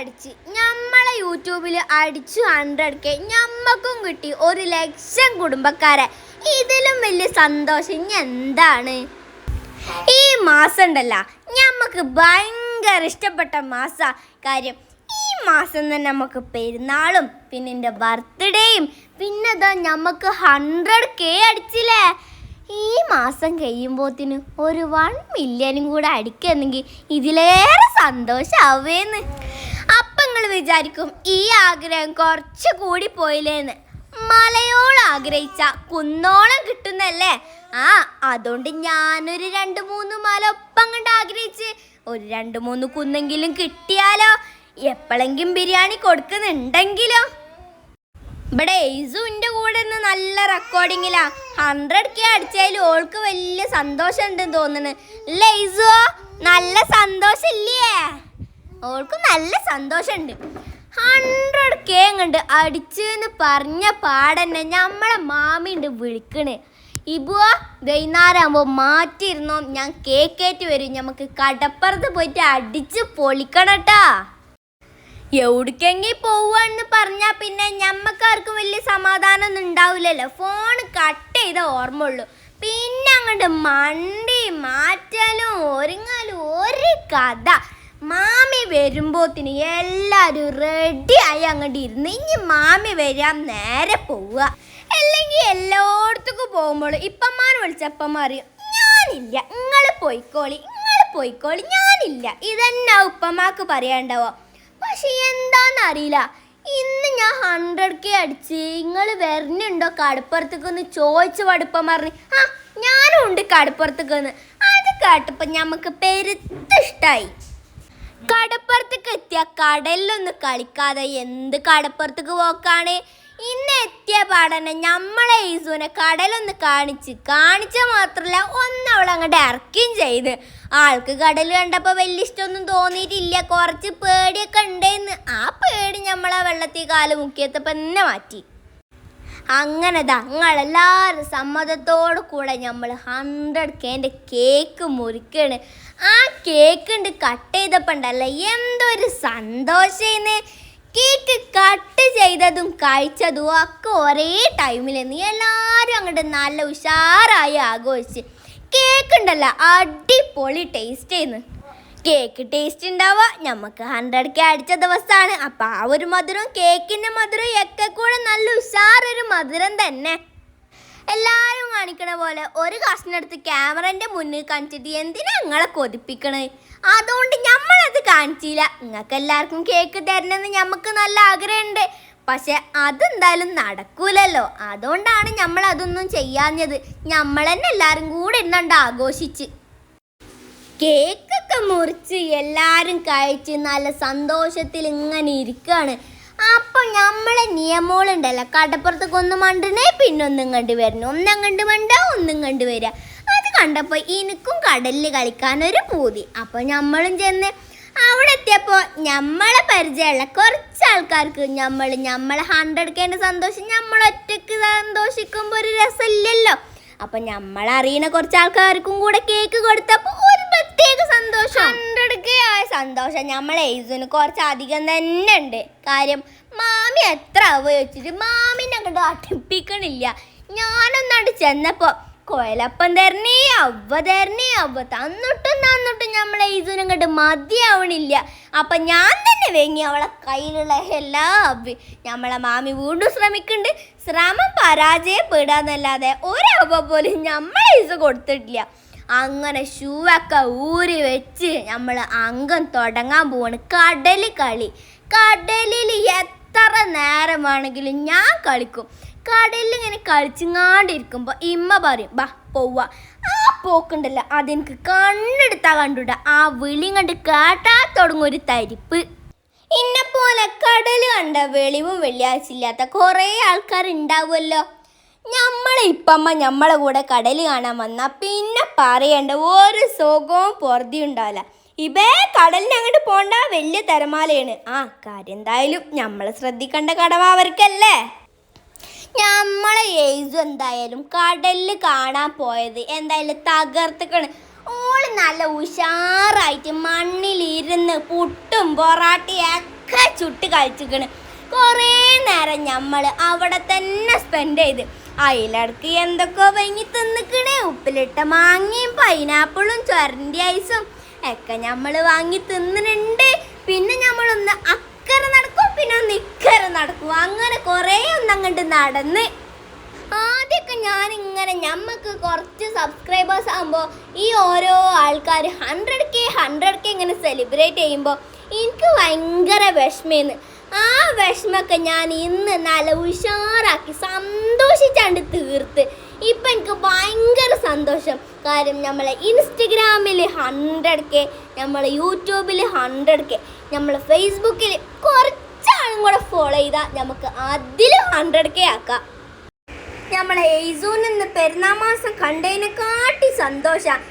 അടിച്ച് നമ്മളെ യൂട്യൂബിൽ അടിച്ചു ഹൺഡ്രഡ് കെ ഞമ്മക്കും കിട്ടി ഒരു ലക്ഷം കുടുംബക്കാരെ. ഇതിലും വലിയ സന്തോഷം എന്താണ്? ഈ മാസം ഉണ്ടല്ല ഞമ്മക്ക് ഭയങ്കര ഇഷ്ടപ്പെട്ട മാസ കാര്യം. ഈ മാസം തന്നെ നമുക്ക് പെരുന്നാളും പിന്നെ എന്റെ ബർത്ത്ഡേയും പിന്നെ ഇതാ ഞമ്മക്ക് ഹൺഡ്രഡ് കെ അടിച്ചില്ലേ? ഈ മാസം കഴിയുമ്പോത്തിന് ഒരു വൺ മില്യനും കൂടെ അടിക്കുന്നെങ്കിൽ ഇതിലേറെ സന്തോഷാവേന്ന്. വിചാരിക്കും ഈ ആഗ്രഹം കുറച്ച് കൂടി പോയില്ലേന്ന്. മലയോളം ആഗ്രഹിച്ച കുന്നോളം കിട്ടുന്നല്ലേ? ആ അതുകൊണ്ട് ഞാനൊരു രണ്ട് മൂന്ന് മല ഒപ്പം കണ്ട് ആഗ്രഹിച്ച് ഒരു രണ്ട് മൂന്ന് കുന്നെങ്കിലും കിട്ടിയാലോ? എപ്പോഴെങ്കിലും ബിരിയാണി കൊടുക്കുന്നുണ്ടെങ്കിലോ? ഇവിടെ എയ്സുവിന്റെ കൂടെ നിന്ന് നല്ല റെക്കോർഡിങ്ങിലാ ഹൺഡ്രഡ് കെ അടിച്ചാലും ഓൾക്ക് വലിയ സന്തോഷം ഉണ്ടെന്ന് തോന്നുന്നു. അല്ലേ എയ്സോ നല്ല സന്തോഷം ഇല്ലേ ഓൾക്ക് നല്ല സന്തോഷമുണ്ട്. ഹൺഡ്രഡ് കെ കണ്ട് അടിച്ചെന്ന് പറഞ്ഞ പാടന്നെ നമ്മളെ മാമിണ്ട് വിളിക്കണേ. ഇപ്പോ വൈകുന്നേരമാകുമ്പോൾ മാറ്റിയിരുന്നോ? ഞാൻ കേക്കേറ്റ് വരും. നമുക്ക് കടപ്പുറത്ത് പോയിട്ട് അടിച്ച് പൊളിക്കണട്ടാ എവിടേക്കെങ്കിൽ പോവാന്ന് പറഞ്ഞാൽ പിന്നെ ഞമ്മക്കാർക്കും വലിയ സമാധാനമൊന്നും ഉണ്ടാവില്ലല്ലോ. ഫോൺ കട്ട് ചെയ്ത ഓർമ്മ ഉള്ളൂ പിന്നെ അങ്ങോട്ട് മണ്ടി മാറ്റാലും ഒരുങ്ങാലും ഒരു കഥ. മാമി വരുമ്പോത്തിന് എല്ലാവരും ആയി അങ്ങോട്ട് ഇരുന്ന് ഇനി മാമി വരാൻ നേരെ പോവുക. അല്ലെങ്കിൽ എല്ലായിടത്തേക്കും പോകുമ്പോൾ ഇപ്പന്മാർ വിളിച്ചപ്പന്മാർ ഞാനില്ല നിങ്ങൾ പോയിക്കോളി നിങ്ങൾ പോയിക്കോളി ഞാനില്ല. ഇതന്നെ ഉപ്പമാക്ക് പറയാണ്ടാവോ പക്ഷെ എന്താന്ന് അറിയില്ല. ഇന്ന് ഞാൻ ഹൺഡ്രഡ് കെ അടിച്ച് നിങ്ങൾ വരുന്നുണ്ടോ കടുപ്പുറത്തേക്ക് ഒന്ന് വടുപ്പം പറഞ്ഞ് ആ ഞാനും ഉണ്ട് കടുപ്പുറത്തേക്ക് ഒന്ന് അത് കേട്ടപ്പോൾ ഞമ്മക്ക് പെരുത്ത് ഇഷ്ടായി. കടപ്പുറത്തേക്ക് എത്തിയ കടലിലൊന്ന് കളിക്കാതെ എന്ത് കടപ്പുറത്തേക്ക് പോക്കാണ്? ഇന്ന് എത്തിയ പാടനെ നമ്മളെ ഈസുവിനെ കടലൊന്ന് കാണിച്ച് കാണിച്ച മാത്രല്ല ഒന്ന് അവൾ അങ്ങോട്ട് ഇറക്കുകയും ചെയ്ത്. ആൾക്ക് കടൽ കണ്ടപ്പോൾ വലിയ ഇഷ്ടമൊന്നും തോന്നിയിട്ടില്ല കുറച്ച് പേടിയൊക്കെ ഉണ്ടെന്ന്. ആ പേടി നമ്മളെ വെള്ളത്തിൽ കാൽ മുക്കിയത്തപ്പം തന്നെ മാറ്റി. അങ്ങനെ ഞങ്ങളെല്ലാവരും സമ്മതത്തോടു കൂടെ നമ്മൾ ഹൺഡ്രഡ് കേന്റെ കേക്ക് മുറിക്കാണ്. ആ കേക്ക് ഉണ്ട് കട്ട് ചെയ്തപ്പോൾ ഉണ്ടല്ലോ എന്തൊരു സന്തോഷേന്ന്. കേക്ക് കട്ട് ചെയ്തതും കഴിച്ചതും ഒക്കെ ഒരേ ടൈമിലെന്ന് എല്ലാവരും അങ്ങോട്ട് നല്ല ഉഷാറായി ആഘോഷിച്ച്. കേക്ക് അടിപൊളി ടേസ്റ്റ് ചെയ്യുന്നു കേക്ക് ടേസ്റ്റ് ഉണ്ടാവുക. നമുക്ക് ഹൺഡ്രഡ് കെ അടിച്ച ദിവസമാണ് അപ്പം ആ ഒരു മധുരം കേക്കിന്റെ മധുരം ഒക്കെ കൂടെ നല്ല ഉഷാറൊരു മധുരം തന്നെ. എല്ലാവരും കാണിക്കണ പോലെ ഒരു കഷ്ണെടുത്ത് ക്യാമറന്റെ മുന്നിൽ കാണിച്ചിട്ട് എന്തിനാ നിങ്ങളെ കൊതിപ്പിക്കണേ? അതുകൊണ്ട് നമ്മളത് കാണിച്ചില്ല. നിങ്ങൾക്ക് എല്ലാവർക്കും കേക്ക് തരണമെന്ന് ഞമ്മക്ക് നല്ല ആഗ്രഹമുണ്ട്. പക്ഷെ അതെന്തായാലും നടക്കൂലല്ലോ. അതുകൊണ്ടാണ് നമ്മൾ അതൊന്നും ചെയ്യാഞ്ഞത്. നമ്മൾ തന്നെ എല്ലാവരും കൂടെ ഇരുന്നുണ്ട് ആഘോഷിച്ച്. കേക്കൊക്കെ മുറിച്ച് എല്ലാവരും കഴിച്ച് നല്ല സന്തോഷത്തിൽ ഇങ്ങനെ ഇരിക്കുകയാണ് അപ്പം നമ്മളെ നിയമങ്ങളുണ്ടല്ലോ. കടപ്പുറത്തേക്ക് ഒന്ന് മണ്ടണേ പിന്നെ ഒന്നും കണ്ടു വരണം. ഒന്നും കണ്ട് മണ്ട ഒന്നും കണ്ടു വരിക അത് കണ്ടപ്പോൾ എനിക്കും കടലിൽ കളിക്കാനൊരു പൂതി. അപ്പോൾ നമ്മളും ചെന്ന് അവിടെ എത്തിയപ്പോൾ നമ്മളെ പരിചയമുള്ള കുറച്ച് ആൾക്കാർക്ക് നമ്മൾ നമ്മളെ ഹൺഡ്രഡ് സന്തോഷം നമ്മൾ ഒറ്റയ്ക്ക് സന്തോഷിക്കുമ്പോൾ ഒരു രസമില്ലല്ലോ. അപ്പം നമ്മൾ അറിയുന്ന കുറച്ച് ആൾക്കാർക്കും കൂടെ കേക്ക് കൊടുത്തപ്പോൾ പ്രത്യേക സന്തോഷം. ആയ സന്തോഷം. നമ്മളെ എഴുതുന്നു കുറച്ച് അധികം തന്നെ ഉണ്ട്. കാര്യം മാമി എത്ര ഉപയോഗിച്ചിട്ട് മാമിനെ അങ്ങോട്ട് അടിപ്പിക്കണില്ല. ഞാനൊന്നങ്ങോട്ട് ചെന്നപ്പോൾ കൊയലപ്പം തരണേ അവ തരണേ അവ തന്നിട്ടും തന്നിട്ടും നമ്മളെ ഈസുനും കണ്ട് മതിയാവണില്ല. അപ്പൊ ഞാൻ തന്നെ വേങ്ങി അവളെ കയ്യിലുള്ള എല്ലാ അവ നമ്മളെ മാമി വീണ്ടും ശ്രമിക്കുന്നുണ്ട്. ശ്രമം പരാജയപ്പെടാന്നല്ലാതെ ഒരവ പോലും നമ്മളെ ഈസ് കൊടുത്തിട്ടില്ല. അങ്ങനെ ഷൂ ഒക്കെ ഊരി വെച്ച് നമ്മൾ അംഗം തുടങ്ങാൻ പോവാണ്. കടലി കളി. കടലിൽ എത്ര നേരം വേണമെങ്കിലും ഞാൻ കളിക്കും. കടലിൽ ഇങ്ങനെ കളിച്ചിങ്ങാണ്ടിരിക്കുമ്പോൾ ഇമ്മ പറയും ബാ പോവാ. ആ പോക്കുണ്ടല്ലോ അതെനിക്ക് കണ്ണെടുത്താ കണ്ടുട. ആ വിളി കണ്ട് കേട്ടാ തുടങ്ങും ഒരു തരിപ്പ്. ഇന്നെ പോലെ കടൽ കണ്ട വെളിവും വെള്ളിയാഴ്ച ഇല്ലാത്ത കുറേ ആൾക്കാർ ഉണ്ടാവുമല്ലോ നമ്മളെ ഇപ്പമ്മ നമ്മളെ കൂടെ കടൽ കാണാൻ വന്നാ പിന്നെ പറയേണ്ട ഒരു സുഖവും പൊറുതി ഉണ്ടാവില്ല. ഇവേ കടലിന് അങ്ങോട്ട് പോണ്ട വലിയ തിരമാലയാണ്. ആ കാര്യം എന്തായാലും നമ്മളെ ശ്രദ്ധിക്കേണ്ട കടമ അവർക്കല്ലേ? നമ്മളെ ഏജു എന്തായാലും കടലിൽ കാണാൻ പോയത് എന്തായാലും തകർത്തുക്കണ്. ഓൾ നല്ല ഉഷാറായിട്ട് മണ്ണിലിരുന്ന് പുട്ടും പൊറാട്ടയും ഒക്കെ ചുട്ട് കഴിച്ചിക്കണ്. കുറേ നേരം നമ്മൾ അവിടെ തന്നെ സ്പെൻഡ് ചെയ്ത്. അതിലിടക്ക് എന്തൊക്കെയോ വൈകി തിന്നിക്കണേ. ഉപ്പിലിട്ട മാങ്ങയും പൈനാപ്പിളും ചൊരണ്ടി ഐസും ഒക്കെ നമ്മൾ വാങ്ങി തിന്നിട്ടുണ്ട് പിന്നെ നമ്മളൊന്ന് അക്കരെ നടക്കും പിന്നെ ഒന്ന് ഇക്കരെ നടക്കും. അങ്ങനെ കുറേ ഒന്നങ്ങോട്ട് നടന്ന്. ആദ്യമൊക്കെ ഞാൻ ഇങ്ങനെ ഞമ്മക്ക് കുറച്ച് സബ്സ്ക്രൈബേഴ്സ് ആകുമ്പോൾ ഈ ഓരോ ആൾക്കാർ ഹൺഡ്രഡ് കെ ഹൺഡ്രഡ് കെ ഇങ്ങനെ സെലിബ്രേറ്റ് ചെയ്യുമ്പോൾ എനിക്ക് ഭയങ്കര വിഷമേന്ന്. ആ വിഷമൊക്കെ ഞാൻ ഇന്ന് നല്ല ഉഷാറാക്കി സന്തോഷിച്ചാണ്ട് തീർത്ത്. ഇപ്പം എനിക്ക് ഭയങ്കര സന്തോഷം. കാര്യം നമ്മളെ ഇൻസ്റ്റഗ്രാമിൽ ഹൺഡ്രഡ് കെ നമ്മളെ യൂട്യൂബിൽ ഹൺഡ്രഡ് കെ നമ്മൾ ഫേസ്ബുക്കിൽ കുറച്ചാളും കൂടെ ഫോളോ ചെയ്താൽ നമുക്ക് അതിൽ ഹൺഡ്രഡ് കെ ആക്കാം. നമ്മളെ എയ്സൂന്ന് നിന്ന് പെരുന്നാമാസം കണ്ടതിനെക്കാട്ടി സന്തോഷമാണ്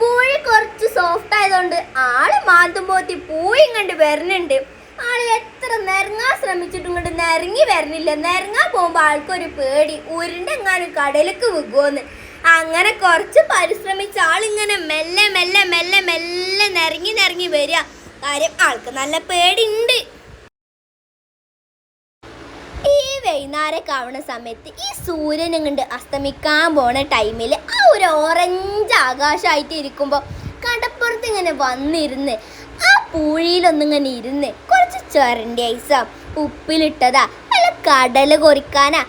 പൂഴി കുറച്ച് സോഫ്റ്റ് ആയതുകൊണ്ട് ആൾ മാന്തുമ്പോത്തി പൂയും കണ്ട് വരുന്നുണ്ട് ആൾ എത്ര നിരങ്ങാൻ ശ്രമിച്ചിട്ടും കൊണ്ട് നിരങ്ങി വരണില്ല. നിരങ്ങാൻ പോകുമ്പോൾ ആൾക്കൊരു പേടി. ഉരുണ്ടെങ്ങാനും കടലക്ക് വിൽക്കുമെന്ന് അങ്ങനെ കുറച്ച് പരിശ്രമിച്ച ആളിങ്ങനെ മെല്ലെ മെല്ലെ മെല്ലെ മെല്ലെ നിരങ്ങി നിരങ്ങി വരിക. കാര്യം ആൾക്ക് നല്ല പേടിയുണ്ട് ഈ വൈകുന്നേരമൊക്കെ കാണുന്ന സമയത്ത് ഈ സൂര്യൻ ഇങ്ങോട്ട് അസ്തമിക്കാൻ പോണ ടൈമിൽ ആ ഒരു ഓറഞ്ച് ആകാശമായിട്ട് ഇരിക്കുമ്പോൾ കടപ്പുറത്ത് ഇങ്ങനെ വന്നിരുന്ന് ആ പൂഴിയിലൊന്നിങ്ങനെ ഇരുന്ന് കുറച്ച് ഐസോ ഉപ്പിലിട്ടതാ അല്ല കടൽ കൊറിക്കാനാ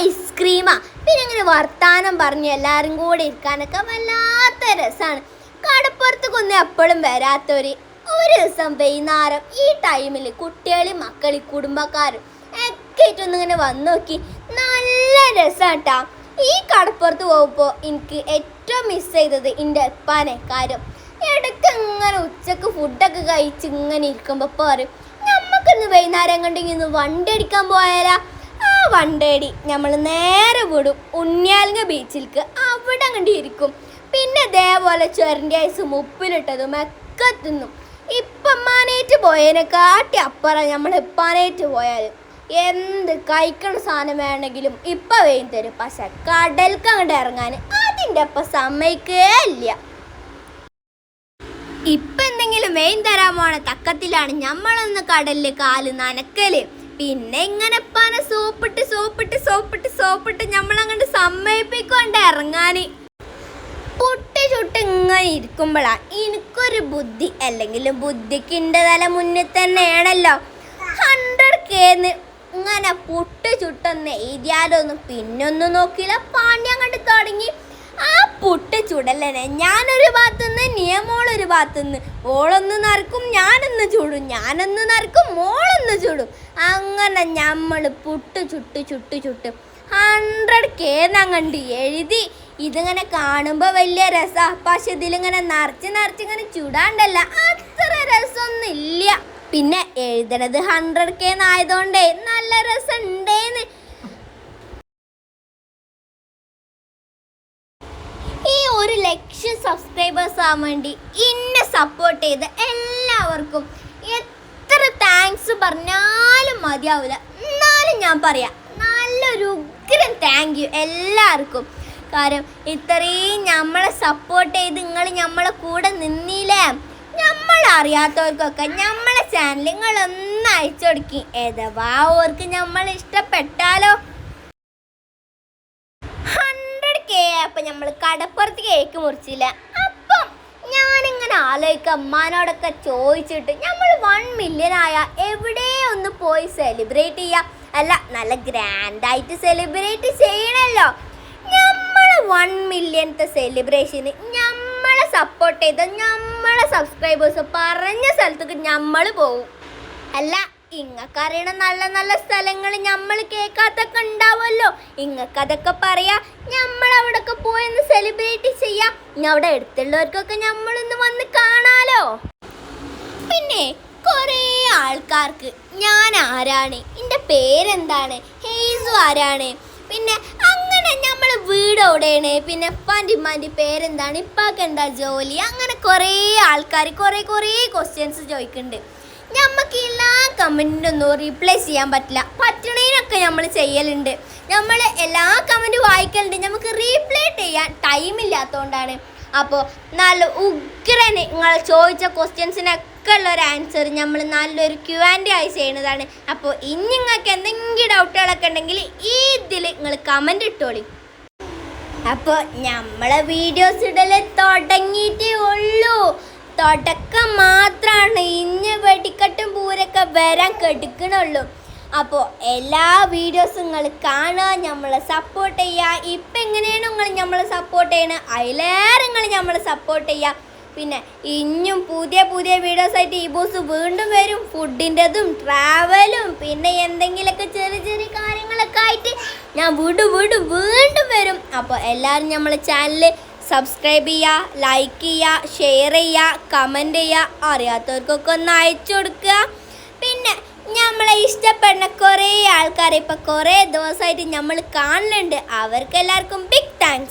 ഐസ്ക്രീമാ. പിന്നെ ഇങ്ങനെ വർത്താനം പറഞ്ഞ് എല്ലാവരും കൂടെ ഇരിക്കാനൊക്കെ വല്ലാത്ത രസമാണ് കടപ്പുറത്തേക്കൊന്നും എപ്പോഴും വരാത്തൊരു ഒരു ദിവസം വൈകുന്നേരം ഈ ടൈമിൽ കുട്ടികളും മക്കളി കുടുംബക്കാരും ഒക്കെ ഇങ്ങനെ വന്നു നോക്കി. നല്ല രസാട്ടാ. ഈ കടപ്പുറത്ത് പോകുമ്പോൾ എനിക്ക് ഏറ്റവും മിസ് ചെയ്തത് എന്റെ ഉപ്പാനെ കാര്യം. ഇടയ്ക്ക് ഇങ്ങനെ ഉച്ചയ്ക്ക് ഫുഡൊക്കെ കഴിച്ച് ഇങ്ങനെ ഇരിക്കുമ്പോൾ പറയും ഞമ്മക്കിന്ന് വൈകുന്നേരം കണ്ടു ഇന്ന് വണ്ടി അടിക്കാൻ പോയാലാ? ആ വണ്ടേടി നമ്മൾ നേരെ വിടും. ഉണ്ണിയാലങ്ങ ബീച്ചിലേക്ക് അവിടെ അങ്ങോട്ട് ഇരിക്കും. പിന്നെ ഇതേപോലെ ചൊരന്റെ ഐസ് മുപ്പിലിട്ടതും ഒക്കെ തിന്നും. ഇപ്പമ്മാനേറ്റ് പോയതിനെക്കാട്ടി അപ്പുറം നമ്മൾ ഇപ്പാനേറ്റ് പോയാൽ എന്ത് കഴിക്കണ സാധനം വേണമെങ്കിലും ഇപ്പം വേഗം തരും. പക്ഷെ കടൽക്ക് അങ്ങോട്ട് ഇറങ്ങാൻ അതിന്റെ ഒപ്പം സമ്മതിക്കേ ഇല്ല. ഇപ്പൊ എന്തെങ്കിലും മെയിൻ തരാൻ പോണ തക്കത്തിലാണ് ഞമ്മളൊന്ന് കടലിൽ കാൽ നനക്കൽ. പിന്നെ ഇങ്ങനെ പന സോപ്പിട്ട് സോപ്പിട്ട് സോപ്പിട്ട് സോപ്പിട്ട് ഞമ്മളങ്ങോട്ട് സമ്മതിപ്പിക്കൊണ്ട് ഇറങ്ങാന് പൊട്ടി ചുട്ട് ഇങ്ങനെ ഇരിക്കുമ്പോഴാ എനിക്കൊരു ബുദ്ധി അല്ലെങ്കിൽ ബുദ്ധിക്ക് എന്റെ തല മുന്നിൽ തന്നെയാണല്ലോ. ഹൺഡ്രഡ് കേന്ന് ഇങ്ങനെ പൊട്ട് ചുട്ടൊന്ന് എഴുതിയാലൊന്നും പിന്നൊന്നും നോക്കിയില്ല. പാണ്ഡ്യം കണ്ട് തുടങ്ങി. പുട്ട് ചുടലനെ. ഞാനൊരു ഭാഗത്തുനിന്ന് നിയമോളൊരു ഭാഗത്തുനിന്ന്. ഓളൊന്ന് നറുക്കും ഞാനൊന്ന് ചൂടും. ഞാനൊന്ന് നറുക്കും മോളൊന്ന് ചൂടും. അങ്ങനെ നമ്മൾ പുട്ട് ചുട്ട് ചുട്ട് ചുട്ട്. ഹൺഡ്രഡ് കേന്നങ്ങണ്ട് എഴുതി. ഇതിങ്ങനെ കാണുമ്പോൾ വലിയ രസാ. പക്ഷെ ഇതിലിങ്ങനെ നിറച്ച് നിറച്ച് ഇങ്ങനെ ചുടാണ്ടല്ല. അത്ര രസമൊന്നും ഇല്ല പിന്നെ എഴുതണത് ഹൺഡ്രഡ് കെ എന്നായതുകൊണ്ടേ നല്ല രസം ഉണ്ടേന്ന് ഈ ഒരു ലക്ഷം സബ്സ്ക്രൈബേഴ്സ് ആവാൻ വേണ്ടി എന്നെ സപ്പോർട്ട് ചെയ്ത എല്ലാവർക്കും എത്ര താങ്ക്സ് പറഞ്ഞാലും മതിയാവില്ല. എന്നാലും ഞാൻ പറയാം നല്ലൊരു ഉഗ്രം താങ്ക് യു എല്ലാവർക്കും. കാരണം ഇത്രയും നമ്മളെ സപ്പോർട്ട് ചെയ്ത് നിങ്ങൾ നമ്മളെ കൂടെ നിന്നില്ലേ? നമ്മൾ അറിയാത്തവർക്കൊക്കെ നമ്മളെ ചാനൽ നിങ്ങളൊന്ന് അയച്ചു കൊടുക്കി. ഏതവാ ഓർക്ക് നമ്മൾ ഇഷ്ടപ്പെട്ടാലോ ഹൺഡ്രഡ് കെ അപ്പം നമ്മൾ കടപ്പുറത്ത് കേക്ക് മുറിച്ചില്ല. അപ്പം ഞാനിങ്ങനെ ആലോചിക്കുക അമ്മാനോടൊക്കെ ചോദിച്ചിട്ട് നമ്മൾ വൺ മില്യൺ ആയ എവിടെ ഒന്ന് പോയി സെലിബ്രേറ്റ് ചെയ്യാം. അല്ല നല്ല ഗ്രാൻഡായിട്ട് സെലിബ്രേറ്റ് ചെയ്യണമല്ലോ നമ്മൾ വൺ മില്യണത്തെ സെലിബ്രേഷന് നമ്മളെ സപ്പോർട്ട് ചെയ്ത നമ്മളെ സബ്സ്ക്രൈബേഴ്സ് പറഞ്ഞ സ്ഥലത്തേക്ക് നമ്മൾ പോവും. അല്ല ഇങ്ങക്കറിയണ നല്ല നല്ല സ്ഥലങ്ങൾ നമ്മൾ കേൾക്കാത്തൊക്കെ ഉണ്ടാവുമല്ലോ. ഇങ്ങക്കതൊക്കെ പറയാ നമ്മൾ അവിടൊക്കെ പോയെന്ന് സെലിബ്രേറ്റ് ചെയ്യാം. ഇനി അവിടെ അടുത്തുള്ളവർക്കൊക്കെ നമ്മളൊന്ന് വന്ന് കാണാലോ. പിന്നെ കൊറേ ആൾക്കാർക്ക് ഞാൻ ആരാണ് എന്റെ പേരെന്താണ് ഹേസു ആരാണ് പിന്നെ അങ്ങനെ നമ്മൾ വീട് എവിടെയാണ് പിന്നെ ഉപ്പാന്റെ ഉമ്മാന്റെ പേരെന്താണ് ഇപ്പാക്ക് എന്താ ജോലി അങ്ങനെ കുറേ ആൾക്കാർ കുറേ കുറേ ക്വസ്റ്റ്യൻസ് ചോദിക്കുന്നുണ്ട് നമുക്ക് എല്ലാ കമന്റിനും ഒന്നും റീപ്ലൈ ചെയ്യാൻ പറ്റില്ല. പറ്റണേനൊക്കെ നമ്മൾ ചെയ്യലുണ്ട്. നമ്മൾ എല്ലാ കമന്റും വായിക്കലുണ്ട്. നമുക്ക് റീപ്ലൈ ചെയ്യാൻ ടൈം ഇല്ലാത്തതുകൊണ്ടാണ് അപ്പോൾ നല്ല ഉഗ്രന് നിങ്ങൾ ചോദിച്ച ക്വസ്റ്റ്യൻസിനൊക്കെ ഉള്ള ഒരു ആൻസർ നമ്മൾ നല്ലൊരു ക്യു ആൻഡ് ആയി ചെയ്യുന്നതാണ് അപ്പോൾ ഇനി നിങ്ങൾക്ക് എന്തെങ്കിലും ഡൗട്ടുകളൊക്കെ ഉണ്ടെങ്കിൽ ഈ ഇതിൽ നിങ്ങൾ കമന്റ് ഇട്ടോളി. അപ്പോൾ നമ്മളെ വീഡിയോസ് ഇടൽ തുടങ്ങിയിട്ടേ ഉള്ളൂ. തുടക്കം മാത്രമാണ് ഇഞ്ഞ് വെടിക്കെട്ടും പൂരൊക്കെ വരാൻ കെടുക്കണുള്ളൂ. അപ്പോൾ എല്ലാ വീഡിയോസും നിങ്ങൾ കാണുക നമ്മളെ സപ്പോർട്ട് ചെയ്യുക. ഇപ്പം എങ്ങനെയാണ് നിങ്ങൾ നമ്മളെ സപ്പോർട്ട് ചെയ്യണത് അതിലേറെ നിങ്ങൾ നമ്മളെ സപ്പോർട്ട് ചെയ്യുക. പിന്നെ ഇനിയും പുതിയ പുതിയ വീഡിയോസ് ആയിട്ട് ഈ ബോസ് വീണ്ടും വരും. ഫുഡിന്റെതും ട്രാവലും പിന്നെ എന്തെങ്കിലുമൊക്കെ ചെറിയ ചെറിയ കാര്യങ്ങളൊക്കെ ആയിട്ട് ഞാൻ വീണ്ടും വീണ്ടും വീണ്ടും വരും. അപ്പോൾ എല്ലാവരും നമ്മളെ ചാനൽ സബ്സ്ക്രൈബ് ചെയ്യുക ലൈക്ക് ചെയ്യുക ഷെയർ ചെയ്യുക കമന്റ് ചെയ്യുക. അറിയാത്തവർക്കൊക്കെ ഒന്ന് അയച്ചു കൊടുക്കുക. പിന്നെ നമ്മളെ ഇഷ്ടപ്പെടുന്ന കുറേ ആൾക്കാരെ ഇപ്പോൾ കുറേ ദിവസമായിട്ട് നമ്മൾ കാണലുണ്ട്. അവർക്ക് എല്ലാവർക്കും ബിഗ് താങ്ക്സ്